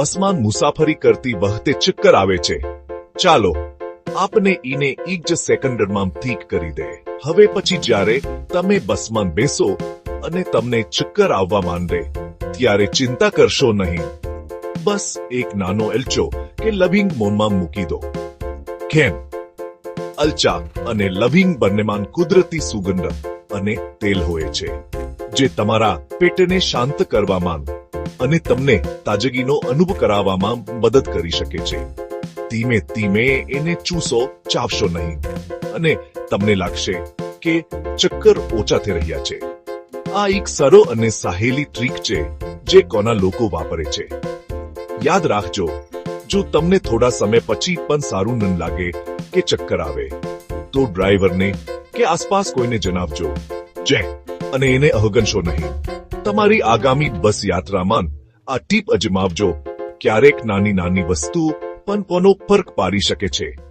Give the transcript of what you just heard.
બસમાં મુસાફરી કરતી વખતે ચક્કર આવે છે. ચાલો, આપને ઈને એક જ સેકન્ડમાં ઠીક કરી દે. હવે પછી જ્યારે તમે બસમાં બેસો અને તમને ચક્કર આવવા માંડે, ત્યારે ચિંતા કરશો નહીં. બસ એક નાનો એલચો કે લવિંગ મોનમાં મૂકી દો. કેમ અલચા અને લવિંગ બંનેમાં કુદરતી સુગંધ અને તેલ હોય છે, જે તમારા પેટને શાંત કરવામાં અને તમને તાજગીનો અનુભવ કરાવવામાં મદદ કરી શકે છે. ધીમે ધીમે એને ચૂસો, ચાવશો નહીં. અને તમને લાગશે કે ચક્કર ઓછા થઈ રહ્યા છે. આ એક સરળ અને સહેલી ટ્રીક છે જે કોના લોકો વાપરે છે. યાદ રાખજો, જો તમને થોડા સમય પછી પણ સારું ન લાગે કે ચક્કર આવે, તો ડ્રાઈવરને કે આસપાસ કોઈને જણાવજો જય અને એને અવગણશો નહીં. તમારી આગામી બસ યાત્રામાં આ ટીપ અજમાવજો. ક્યારેક નાની નાની વસ્તુ પણ કોનો ફર્ક પાડી શકે છે.